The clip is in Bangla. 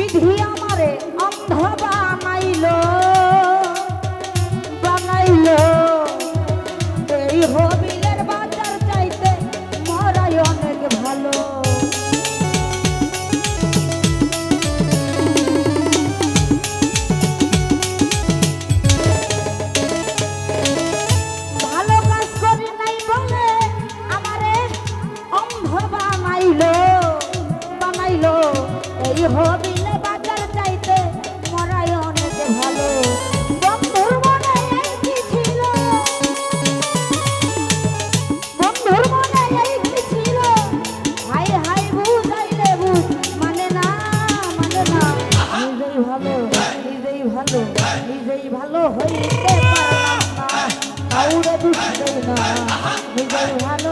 Big Hiyama. নিজেই ভালো হইতে পারলাম না। কাউরে দুষ না নিজেই ভালো